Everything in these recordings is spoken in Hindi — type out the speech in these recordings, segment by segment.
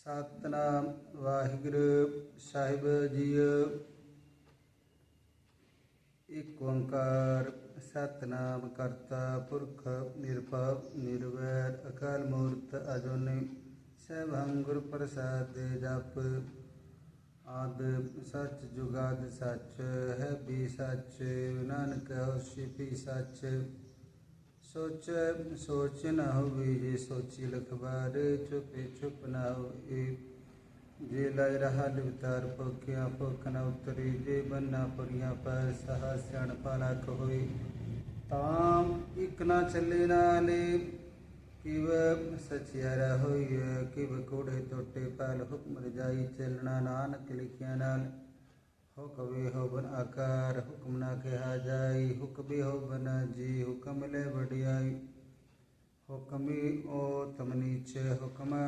ਸਤਨਾਮ ਵਾਹਿਗੁਰੂ ਸਾਹਿਬ ਜੀਓ ਇਕ ਓੰਕਾਰ ਸਤਨਾਮ ਕਰਤਾ ਪੁਰਖ ਨਿਰਭਉ ਨਿਰਵੈਰ ਅਕਾਲ ਮੂਰਤ ਅਜੂਨੀ ਸੈਭੰ ਗੁਰ ਪ੍ਰਸਾਦ ਜਪ ਆਦ ਸੱਚ ਜੁਗਾਦ ਸੱਚ ਹੈ ਵੀ ਸੱਚ ਨਾਨਕ ਹੋਸੀ ਵੀ ਸੱਚ सोच सोच न हो बीजे, सोची लखबार, चुपे चुप न हो जे लाय रहा लिवतार पक्या पख न उतरी, जे बन्ना परिया पर सहा सण पाला कहोई ताम इक ना चले नाले किव सचियारा होई किव कोड़े तोटे पाल हुक्म जाई चलना नानक लिखिया नाले। हो कभी हो बन आकार हुक्म ना कहा जाई। हुक भी हो बना जी हुक्म ले बढ़ियाई। हुक्मी ओ तम नीचे हुक्म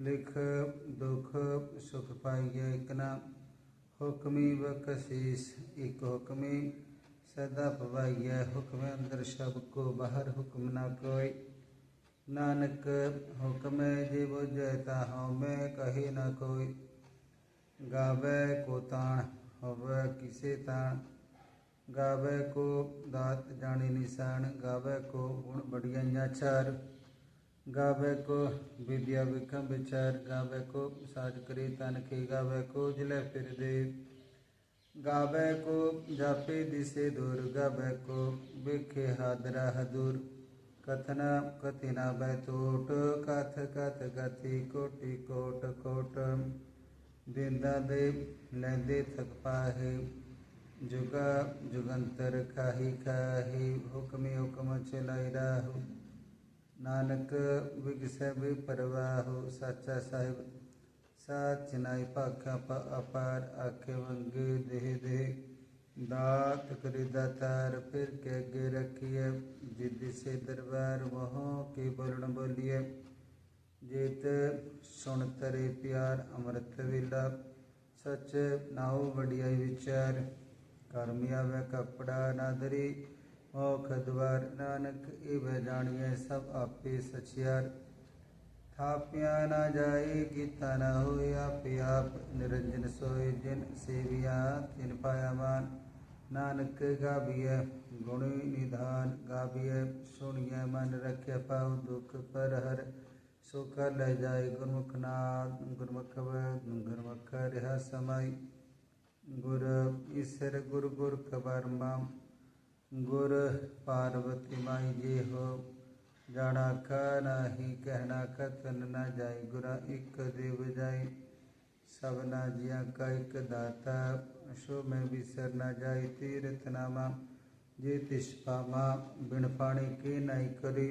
लिख दुख सुख पाइए इकना हुक्मी व कशीस, एक हुक्मी सदा पवाइए। हुक्म अंदर सबको बाहर हुक्म ना कोई। नानक हुक्म जीव जयता हूँ मैं कही न कोई। गावे कोता होवे किसे ताण गावे को दात जानी निशान गावे को गुण बढ़िया चार गावे को विद्या विखम विचार गावे को साज करी तनखी गावे को जले फिर दे। गावे को जापे दिशे दूर गावे को बिखे हादरा हदूर। कथना कथिना बैतोट कथ कथ गति कोटि कोट, कोट। बेदा दे लेंदे थक पाहे। जुगा, जुगंतर खाही खाही। हुक्म हुक्म चलाई राहु। नानक विगसब परवाहु। साचा साहिब, साच नाई पाखा पा अपार। आखे वंगे देह दे। दात करे तार, फिर के अगे रखिए। जिद से दरबार वहाँ के वरुण बोलिए। जित सुन तरे प्यार अमृत वेला सच नाओ वडियाई विचार करमिया व कपड़ा नादरी मोख द्वार नानक इव जानिए सब आपे सचियार थापिया ना जाए गीता न हो आप आप निरंजन सोए जिन सेविया तिन पाया मान नानक गाभिय गुणी निधान गाभिय सुनिय मन रखे पाओ दुख पर हर सुख लय जाय गुरमुखनाथ गुरमुखवत गुरमुख रह समय गुर ईश्वर गुरु गुर कबर माम गुर पार्वती माई जे हो जाना ख नाही कहना ख तन ना जाय गुरा इक देव जाय सब ना जिया का इक दाता शो में विसर न जाय तीर्थ नामा जे तिष्पामा बिन पाणी के नाई करी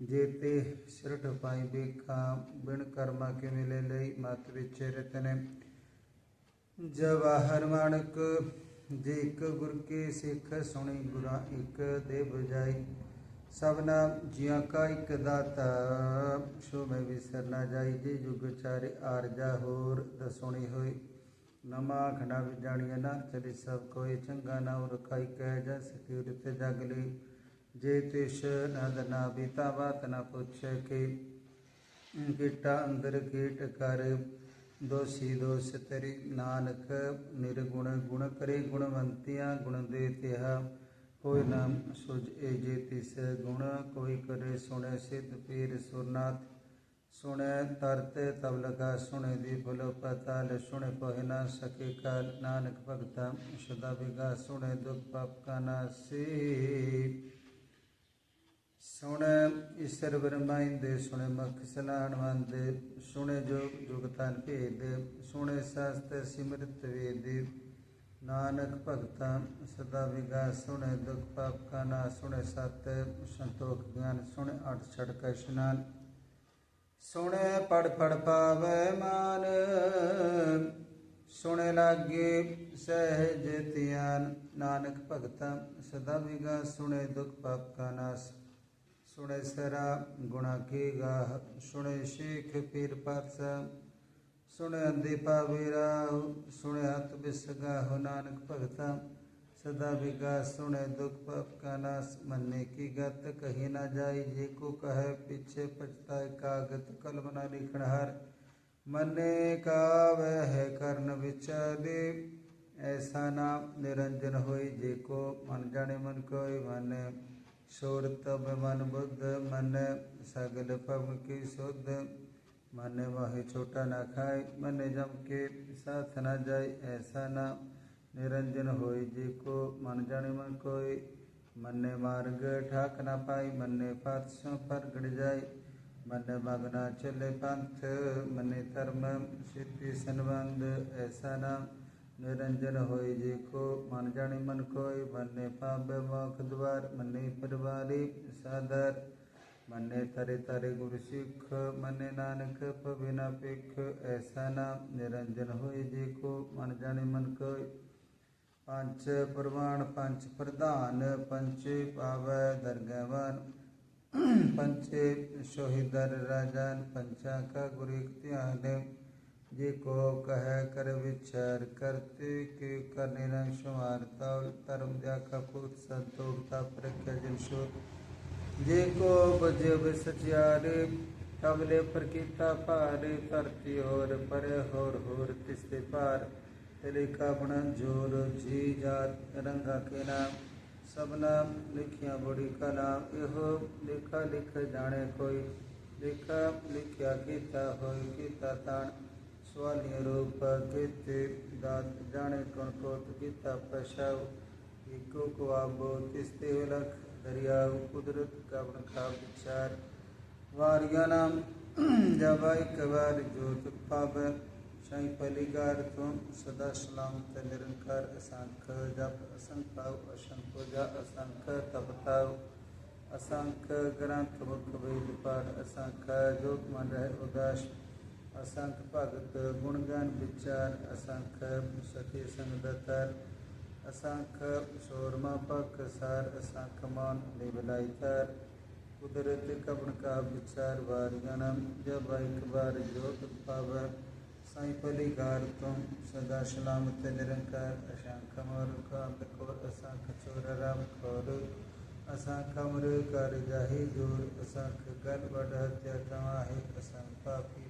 जेते सिरट पाइबे का बिन कर्मा के मिले लई मत विचे रतने जवाहर माणक जे एक गुर के सिख सुनी गुरा एक दे बुझाई ਸਭਨਾ ਜੀਆਂ ਕਾ ਇਕ ਦਾਤਾ, ਸੋ ਮੈਂ ਵਿਸਰ ਨਾ ਜਾਈ। ਜੇ ਜੁਗ ਚਾਰੇ ਆਰਜਾ ਹੋਰ ਦਸੋਣੀ ਹੋਈ। ਨਮਾ ਖੰਡਾ ਵਿਜਾਣੀਆਂ ਨਾ ਚਲੇ ਸਭ ਕੋਈ ਚੰਗਾ ਨਾ ਰਖਾਈ ਕਹਿ ਜਾ ਸਕੀ ਉਰਤੇ ਜਗ ਲਈ ਜੇ ਤਿਸ ਨਦ ਨਾ ਬੀਤਾ ਬਾਤ ਨਾ ਪੁੱਛੇ ਕਿ ਕੀਟਾ ਅੰਦਰ ਕੀਟ ਕਰ। ਦੋਸੀ ਦੋਸ ਤੇਰੀ ਨਾਨਕ, ਨਿਰਗੁਣ ਗੁਣ ਕਰੇ ਗੁਣਵੰਤਿਆ, ਗੁਣ ਦੇ ਤਿਹਾ। ਕੋਈ ਨਾਮ ਸੁਜ ਜੇ ਤਿਸ ਗੁਣ, ਕੋਈ ਕਰੇ ਸੁਣੇ ਸਿਧ ਪੀਰ ਸੁਰਨਾਥ। ਸੁਣੇ ਤਰਤ ਤਬ ਲਗਾ ਸੁਣੇ ਦੀ ਫੁਲ ਪਤਾਲ, ਸੁਣੇ ਪਹ ਨਾ ਸਕੇ ਕਾਲ। ਨਾਨਕ ਭਗਤਾ, ਸਦਾ ਬਿਗਾ ਸੁਣੇ ਦੁਖ ਪਾਪ ਕਾ ਨਾਸੀ। ਸੁਣ ਈਸ਼ਰ ਬਰਮਾਇੰਦੇ ਸੁਣੇ ਮਖ ਸਲਾਣ ਵੰਦੇ, ਸੁਣੇ ਜੋਗ ਜੁਗਤਨ ਭੇਦ, ਸੁਣੇ ਸਸਤ ਸਿਮਰਤ ਵੇਦ। ਨਾਨਕ ਭਗਤਾ, ਸਦਾ ਵਿਗਾ ਸੁਣੇ ਦੁਖ ਪਾਪ ਕਾ ਨਾ ਸੁਣੇ ਸਤ, ਸੰਤੋਖ ਗਿਆਨ ਸੁਣੇ ਅਠ ਛੜਕ ਇਸ਼ਨਾਨ ਸੁਣੇ ਪੜ ਪੜ ਪਾਵੇ ਮਾਨ, ਸੁਣੇ ਲਾਗੇ ਸਹਿਜ ਧਿਆਨ। ਨਾਨਕ ਭਗਤਾ, ਸਦਾ ਵਿਗਾ ਸੁਣੇ ਦੁਖ ਪਾਪ ਕਾ ਨਾਸ सुने सरा, गुण की गाह सुण शेख पीर परस, सुण दीपा राह सुण हत बिस गाहु नानक भगत, सदा बिगा, सुण दुख पाप का नाश, मन्ने की गत कही ना जाई, जे को कह, पीछे पछताए कागत कलम ना लिखणहार मन्ने का वह कर्ण विचारे ऐसा नाम निरंजन होई, जे को मन जाने मन कोई मने। शोर मन बुद्ध मन सगल पम की शुद्ध मन वह छोटा ना खाए मन जम के साथ ना जाए ऐसा ना निरंजन होए जी को मन जाने मन कोई मन मार्ग ठाक ना पाई मन ने पर गड़ जाए मन मगना चले पंथ मन धर्म सिद्धि सनबंध ऐसा ना निरंजन हो जी को मन जानी मन कोई मने पावे मोख द्वार मने परवारी सादर। मने तरे तरे गुरु सिख मने नानक पबिना पिख, ऐसा नाम निरंजन हो जी को मन जानी मन कोई पंच प्रवान पंच प्रधान, पंच पाव दरगवान। पंच शोहिदर राजान, पंचा का गुरु इख्तियार जिको कह, कर विचार करते के कर निरंशमारता तरम व्याख्या कुछ संतोषता प्रज्ञाजन शोध जिको बजे सचारे तबले पर किता पारे तरती और परे होर होर तिस्ते पार। तेरे का बना ज़ोर, जी जात, रंगा के नाम। सबना लिखिया बड़ी का नाम। इहो लिखा लिखा जाने कोई। लिखा लिखिया किता होई, किता ताण स्वनिरूपकृत दाणकणकोत्किता प्रसव इको को आबोतिस्तेलख दरियाव कुदरत का बनखा विचार वार्यनाम जबाई कबार ज्योत पाब साई पलिगार तुम सदा सलाम त निरंकार असंख जप असंख पाव असंख पूजा असंख तपताव असंख ग्रंथ मुख वेद पाठ असंख जोत मन रहे उदास असंख भगत, गुणगान विचार, असंख सखी संगदतर असंख सोरमा पख सार, असंख मान लिबलाई कुदरत कवन का विचार वार जन्म, जब एक बार जोत पावर। साई पलिगार तुम, सदा सलामत निरंकार। असंख मोर कांत को, असंख चोर राम खोर। असंख अमर कर जाहि ज़ोर असंख गल बढ़ हत्या तमाहे असंख पापी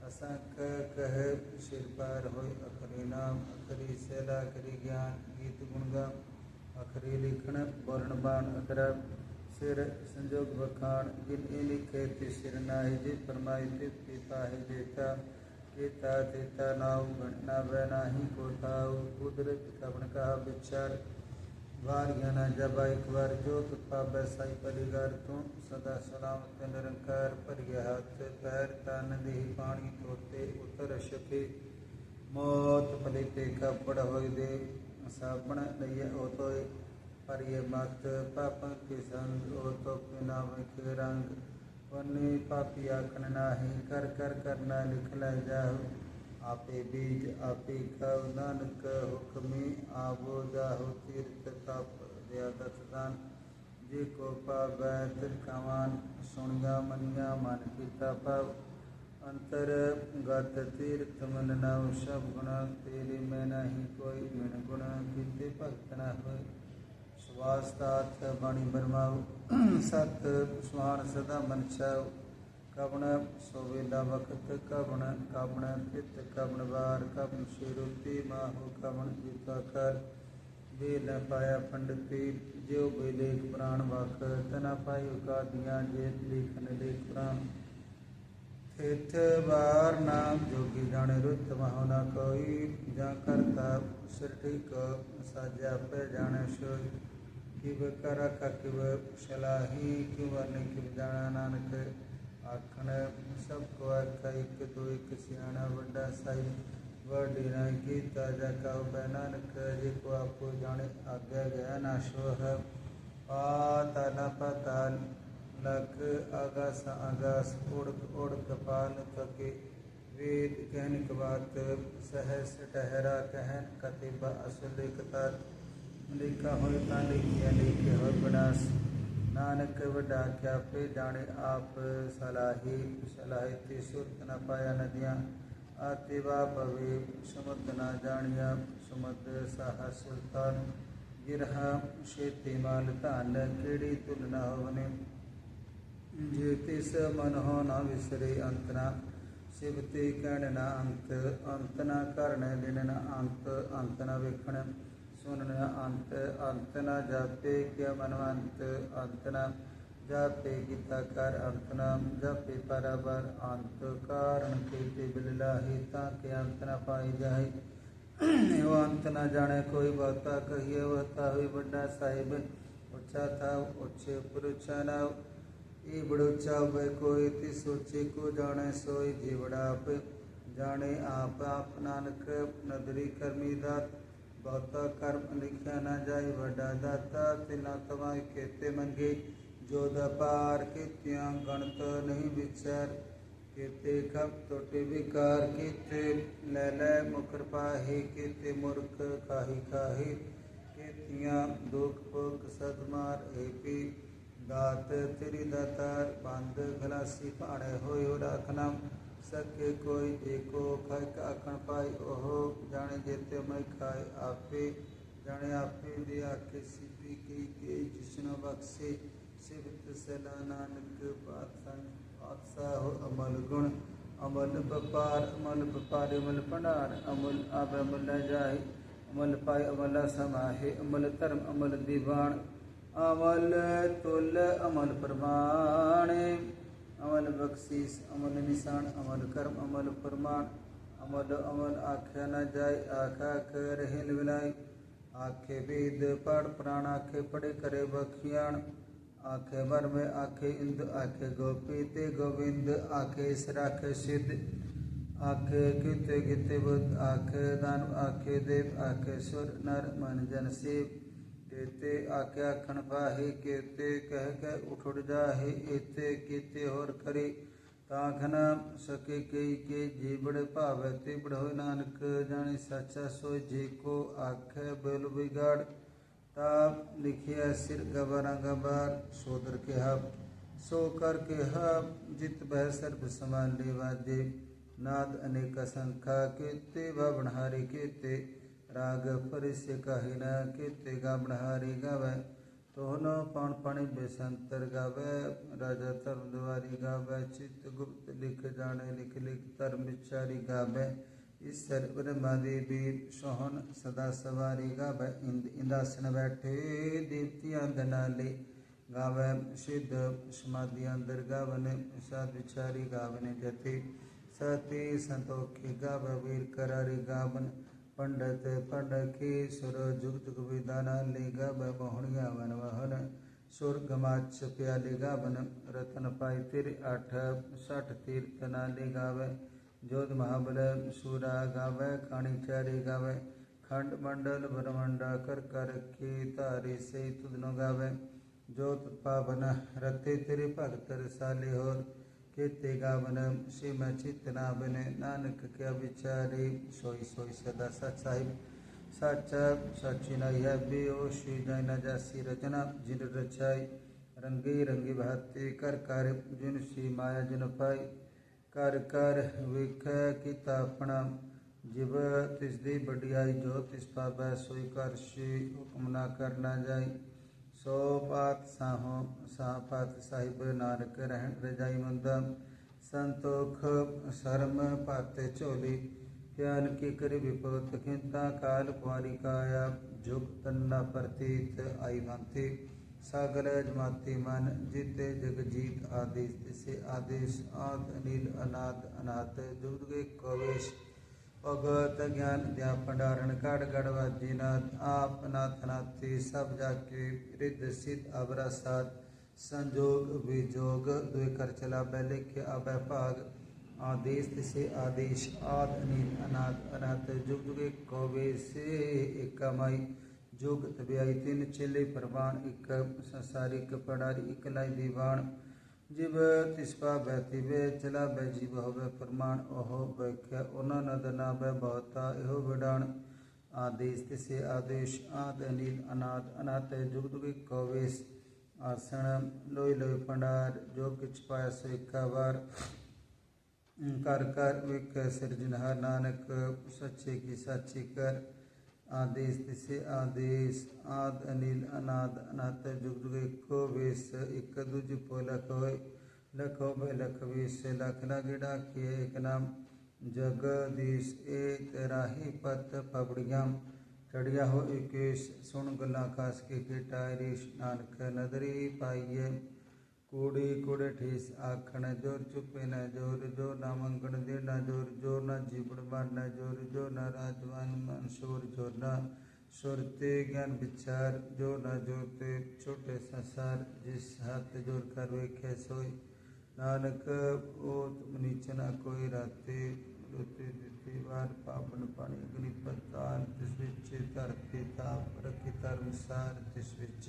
असां कह शिरपार होय अखरी नाम अखरी सेला अखरी ज्ञान गीत गुणगान अखरी लिखण वर्ण बाण अकरा सिर संजोग बखान जिन ए लिखे ति सिर नाहि जे परमाई ते पिता है देता केता तेता नाव घटना वह नाही कोठाऊ कुदरत कवन का विचार ਵਾਰੀਆਂ ਨਾ ਜਬ, ਇੱਕ ਵਾਰ ਜੋਤ ਪਾਵੈ ਸਾਈ ਪਰਿਗਰ ਤੂੰ, ਸਦਾ ਸਲਾਮਤ ਨਿਰੰਕਾਰ ਭਰਿਆ ਹੱਥ, ਪੈਰ ਤਨ ਦੇਹ ਪਾਣੀ ਤੋਤੇ, ਉਤਰ ਸ਼ਕੇ ਮੋਤ ਪਲਿਤੇ ਕਪੜ ਹੋਇ ਦੇ ਸਾਪਣ ਲਈਏ ਉਹ ਤੋਏ। ਪਰਿਏ ਮਤ ਪਾਪ ਕੇ ਸੰਗ, ਉਹ ਤੋ ਬਿਨਾ ਵਿਖੇ ਰੰਗ। ਵਨੇ ਪਾਪੀ ਆਖਣ ਨਾਹੀ, ਕਰ ਕਰ, ਕਰਨਾ ਲਿਖ ਲੈ ਜਾਹੁ। आपे बीज आपे घव नानक हुक्मी आवो जाहु तीर्थ तप दयादत दान जे को पावै तिल कमान सुणगा मनिया मन पिता पाव अंतर गत तीर्थ मन नव सब गुण तेरे में नहीं कोई मिण गुण कीते भक्त न होए ਸਵਾਸਤਾਤ ਬਾਣੀ ਬਰਮਾਉ ਸਤ ਸੁਹਾਨ ਸਦਾ ਮਨ ਚਾਉ ਕਵਣ ਸੋ ਵੇਲਾ ਕਵਣ ਕਵਣ ਪਿਤ ਕਵਣ ਵਾਰ, ਕਵਣ ਸ਼ਿਰੁਤੀ ਮਾਹੋ, ਕਵਣ ਜੀਤਾ ਕਰ ਵੇ ਨ ਪਾਇਆ ਪੰਡਤੀ ਜਿਉ ਬੇ ਪ੍ਰਾਣ ਵਖ। ਤਨਾ ਪਾਈ ਉਕਾਦੀਆਂ ਜੇ ਲਿਖਨ ਲੇਖ ਪ੍ਰਾਣ। ਥਿਤ ਵਾਰ ਨਾਮ ਜੋਗੀ ਜਾਣੇ ਰੁੱਤ ਮਹੁ ਨ ਕੋਈ, ਜਾਂ ਕਰਤਾ ਸਿਰਠੀ ਕੋ ਸਾਜਿਆ ਪੈ ਜਾਣੇ ਸੋਈ। ਕਿਵ ਕਰ ਕਿਵ ਸਲਾਹੀ, ਕਿਵ ਨ ਕਿਵ ਜਾਣਾ ਨਾਨਕ। आखण सबको आखा एक दो, एक सियाणा बड़ा साई। वडीरा की ताज़ा का बैनानक जे को आपको जाने आज्ञा गया ना नाशो है न पताल लग आगास आगास उड़क उड़क पान तके वेद कहन कबात सहस टहरा कहन कतिबा असुल लिखता लिखा हो लिखिया लिखे हो बनास ਨਾਨਕ ਵੱਡਾ ਕਿਆ ਪੇ ਜਾਣੇ ਆਪ ਸਲਾਹੀ ਸਲਾਹੀ ਤੇ ਸੁਰਤ ਨ ਪਾਇਆ ਨਦੀਆਂ। ਆਤੇ ਵਾ ਪਵੇ ਸਮੁਦ ਨ ਜਾਣਿਆ ਸਮੁਦ ਸਾਹ ਸੁਲਤਾਨ। ਗਿਰਹਾ ਛੇਤੀ ਮਾਲ ਧਨ, ਕਿਹੜੀ ਤੁਲ ਨ ਹੋਵਨੇ? ਜੇ ਤਿਸ ਮਨ ਹੋ ਨਾ ਵਿਸਰੇ ਅੰਤਨਾ ਸਿਵਤੇ ਕਹਿਣ ਨਾ ਅੰਤ ਅੰਤ ਨਾ ਕਰਨ ਦਿਨ ਨਾ ਅੰਤ ਅੰਤ ਨਾ ਵੇਖਣ। शून्य अंत अंत न जापे क्या मनवंत, अंत न जापे गीताकार, अंत न जापे बर अंत कारण कीर्ति बिलला हिता के अंत न पाई जाए। वो अंत न जाने कोई बता कहिए, बता हुई बड़ा साहिब। उच्चा था उच्चे पुरुषा न ई बड़ूचा वे कोई ती सोचे को जाने, सोई जीवड़ा आप। जाने आप आप नानक नदरी कर्मी दात। ਬਹੁਤਾ ਕਰਮ ਲਿਖਿਆ ਨਾ ਜਾਏ, ਵੱਡਾ ਦਾਤਾ ਤਿਨਾ ਤਵਾਈ ਕੇਤੇ ਮੰਗੇ। ਜੋ ਦਪਾਰ ਕੀਤਿਆਂ ਗਣਤ ਨਹੀਂ ਵਿਚਾਰ, ਕੀਤੇ ਖਪ ਟੋਟੇ ਵਿਕਾਰ ਕੀਤੇ। ਲੈ ਲੈ ਮੁਕਰ ਪਾਹੀ ਕੀਤੇ ਮੁਰਖ ਕਾਹੀ ਕਾਹੀ। ਕੀਤਿਆਂ ਦੁਖ ਭੋਗ ਸਦਮਾਰ ਏਪੀ ਦਾਤ ਤੇਰੀ ਦਾਤਾਰ ਬੰਦ ਗਲਾਸੀ ਪਾਣੇ ਹੋਇ ਰਾਖਨਾ सके कोई एको खाय आखण पाई ओहो जाने देते मैं खाय आपे जाने आपे दे आके सीपी गई गई जिसनो बख्शे। शिवत सला नानक पातशाह हो अमल गुण। अमल बपार अमल बपार, अमल भंडार। अमल आब अमल न जाय अमल पाए, अमल समाहे। अमल धर्म, अमल दीवान। अमल तुल, अमल प्रमाण। अमल बख्शिश, अमल निशान, अमल कर्म, अमल प्रमाण अमल अमल आख्या न जाय, आखा कर हिल आखे वेद पढ़ प्राण, आखे पड़े करे बखियाण आखे भर में आखे इंद, आखे गोपीते गोविंद। आखे सराखे सिद्ध, आखे किते गिते बुद्ध। आखे दान, आखे देव, आखे सुर, नर, मन, जन, शिव। एते आके आखन पाहे केते कह के उठ उठ जाहे, एते केते और करे। ताखन सके कई के जीवड़ भावे तिबड़ हो नानक, जाने साचा सोय जे को आखे बेल बिगाड़। ता लिखिया सिर गबारा गबार, सोदर के हब सो कर के हब जित बह सर्व समान लेवा देव नाद अनेक संख्या केते भवनहारे केते राग परिस्य कहना कित गामढ़ारी गावे। तोहनो पाण पाणी बेसंतर गावे। राजा धर्म दुआरी गावे। चित्त गुप्त लिख जाने, लिख लिख धर्म विचारी गावे। ईश्वर ब्रह्मा देवी सोहन सदा सवारी गावे। इंद इंदासन बैठे देवतियाँ गनाले गावे सिद्ध समाधि अंदर गावन, साध विचारी गावन जति सती संतोखी गावे, वीर करारी गावन। पंडित पंडकेश्वर जुग जुग विदान लिगब मोहनिया वन वहन स्वर्गमाच प्या लिगावन रतन पाई तिर आठ साठ तीर्थना लिगाव ज्योत महाबल सूरा गाव काणीचारी गाव खंड मंडल ब्रह्मंडा कर कर के तारी से तुदनो गाव ज्योत पावन रते तिर भगत साली होर चित्ते गावनम श्रीम चित्त नावन नानक के विचारे सोई सोई, सदा सच साहिब सच सचिन यो श्री जैन जासी रचना, जिन रचाई। रंगे, रंगी भाते, कर कर, जिन श्री माया, जिन पाई। कर कर, विख किता अपना। जिब पिछदी बड़ी आई जो तिस पाबै, सोई कर श्री हुक्म ना करना जाई। सोपात साहो, सापात साहिब नारक रजाई मंदा। संतोख, शर्म पाते चोली। ज्ञान के कर विपत खिंता काल पारिकाया जुग तन्ना प्रतीत आई भांति। सागर जमाती मन जीते जग जीत आदेश से आदेश आद अनिल अनाद अनाथ, जुग कवेश। भगवत ज्ञान दया भंडारण गढ़ गढ़वादी नाथ आप नाथ नाथी सब जाके रिद्ध सिद्ध अवरा साध संजोग विजोग द्विकर चला बैलिख्य अभय भाग आदेश से आदेश आद अनित अनाथ अनाथ जुग जुगे कौवे से एक कमाई जुग तबियाई तीन चिल्ले प्रवान एक संसारिक पड़ारी इकलाई दीवान जीव तिस्पा बैतिबे चला बै जीव होवे प्रमाण, ओहो वैख्या ओना नदना दना वै बहुता एहो विडाण। आदेश तिसे आदेश, आद अनिल अनाद अनाथ जुगदुगि कवेश। आसन लोई लोई पंडार, जो किच पाया सो इक्का बार। हम्म, कर कर विक सृजनहार नानक, सच्चे की सच्ची कर। आदेश दिशे आदेश, आद, अनिल, अनाद, अनाथ, जुग जुग, एक, वेश, एक, दूज, पो, लख हो लख हो भय लख, वेश लखना गिड़ा किए एक, नाम। जगदीश ए तेराही पत पबड़िया चढ़िया हो एक सुन, गला खास के टायरिश नानक, नदरी पाइये कूड़ी कूड़े ठीस आखण ज़ोर चुपे न ज़ोर, जो न मंगण दे न ज़ोर, जो न जीवन मन न ज़ोर, जो न राजवान मन शोर ज़ोर न सुरते ज्ञान विचार, जो न जोरते छोटे संसार, जिस हाथ ज़ोर कर वे खेसोई नानक ओत नीचना कोई राते, रुते दिते वार पापन पानी अग्नि पतान तिस विच धरती ताप रखी धर्मसार तिस विच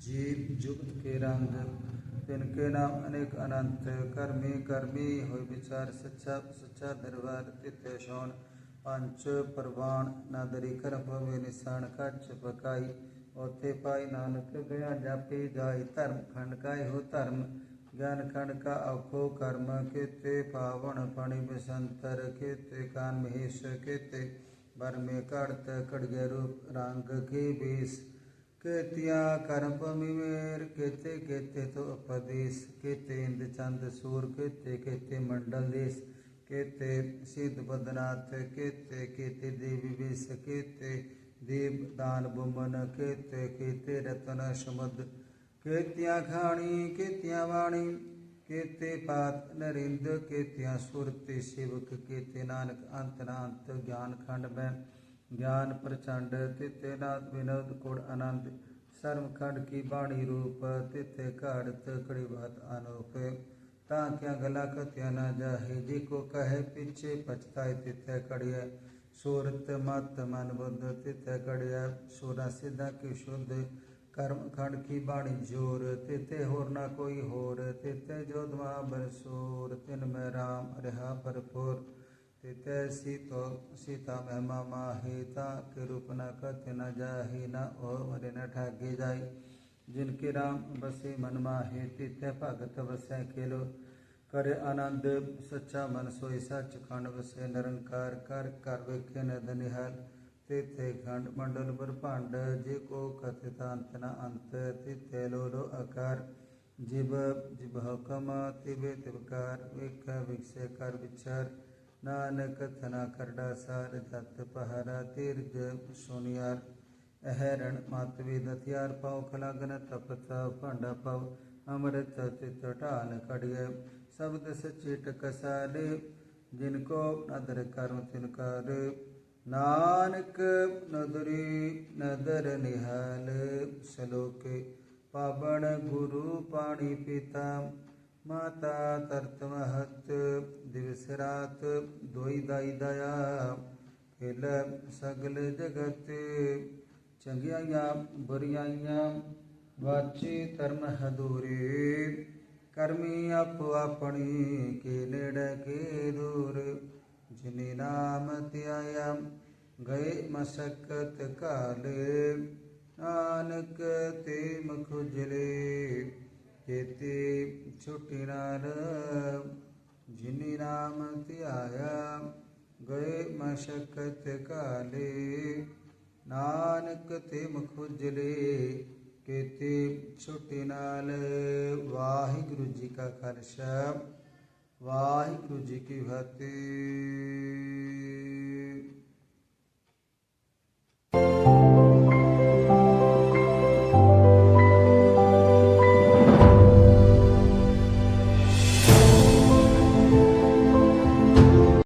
जीव जुगत के रंग। तिनके नाम अनेक अनंत कर्मी कर्मी हो विचार, सच्चा सच्चा दरबार तिथ्य सोन पंच प्रवान नादरी कर भवे, निशान, कच्छ पकाई ओथे पाई नानक बया जापे जाय धर्म, खंड काय हो धर्म? ज्ञान खंड का अखो कर्म, केते पावन पणि बसंतर केते कान महेश, केते बर में कड़त कड़गे रूप, रंग के बेस। ਕਾਇ ਕਰਮ ਕੀਤੇ ਪਾਵਨ ਪਣੀ ਤੋ ਉਪਦੇਸ਼, ਕੀਤੇ ਇੰਦ ਚੰਦ ਸੂਰ, ਕੀਤੇ ਕੀਤੇ ਮੰਡਲ ਦੇਸ, ਕੀਤੇ ਸਿੱਧ ਬਦਨਾਥ, ਕੀਤੇ ਕੀਤੇ ਦੇਵੀ ਵਿਸ ਕੀਤੇ ਦੇਵ ਦਾਨ ਬੁਮਨ, ਕੇਤੇ ਕੀਤੇ ਰਤਨ ਸ਼ਮਦ। ਕੀਤਿਆ ਖਾਣੀ, ਕੀਤਿਆ ਬਾਣੀ ਕੇਤੇ ਪਾਤ ਨਰਿੰਦ, ਕੀਤਿਆ ਸੁਰਤੇ ਸੇਵਕ, ਕੇਤੇ ਨਾਨਕ ਅੰਤ ਨਾ ਗਿਆਨ ਖੰਡ ਮੈਂ ज्ञान प्रचंड तिथेनाथ विनोद कुड़ अनंत। शर्मखंड की बाणी रूप, तिथे काढ़त कड़ी बात अनोखे। ताक्या गला कत्या न जाहे जी को कहे, पीछे पछताए, तिथे कड़िए सूरत, मत, मन बुद्ध तिथे कड़िया। सूरा सिद्धा की शुद्ध, कर्म खंड की बाणी ज़ोर। तिथे होर न कोई होर, तिथे जोधमा बरसूर, तिन में राम, रहा भरपूर। तिते सीतो के रूप न न न न जाई। राम बसे मन माहे भगत बसे खेलो। कर आनंद, सच्चा मन सोई सच, खंड बसे निरंकार कर कर वेखे नद निहल तिथे खंड मंडल ब्रह्मांड जे को कथित अंत न अंत। तिथे लो लो आकार, जिब जिब हकम, तिबे तिबकार, वेख विकसे कर विचार। ਨਾਨਕ ਥਨਾ ਕਰੜਾ ਸਾਰ ਜਤ ਪਹਰਾ ਤੀਰਜ ਸੁਨਿਆਰ, ਅਹਰਣ ਮਤ ਵੇਦ ਹਥਿਆਰ ਪਾਉ ਖਲਗਨ ਤਪਤ ਭਾਂਡਾ ਪਾਉ, ਅੰਮ੍ਰਿਤ ਤਿਤ ਢਾਲ ਕੜਿਐ ਸ਼ਬਦ ਸਚੇ ਟਕਸਾਲੇ ਜਿਨ ਕੋ ਨਦਰ ਕਰਮ ਤਿਨ ਕਰ ਨਾਨਕ ਨਦਰੀ ਨਦਰ ਨਿਹਾਲ, ਸਲੋਕੇ ਪਾਵਨ ਗੁਰੂ ਪਾਣੀ ਪੀਤਾ ਮਾਤਾ ਤਰਤ ਮਹਤ, ਦਿਵਸ ਰਾਤ ਦੋਈ ਦਾਈ ਦਇਆ, ਖਿਲ ਸਗਲ ਜਗਤ, ਚੰਗਿਆਈਆਂ ਬੁਰੀਆਈਆਂ, ਵਾਚੀ ਧਰਮ ਹਦੂਰੇ, ਕਰਮੀ ਆਪੋ ਆਪਣੀ ਕੇ ਨੇੜੇ ਕੇ ਦੂਰ, ਜਿਨੇ ਨਾਮ ਧਿਆਇਆ, ਗਏ ਮਸਕਤ ਕਾਲੇ, ਨਾਨਕ ਤੇ ਮਖੁਜਲੇ हेते छुटिरार जिनी राम त्याया, गए मशक्कत काले। नानक ते मुखुजले केते छुट्टी नाल वाहिगुरु जी का खालसा वाहिगुरु जी की फतेह।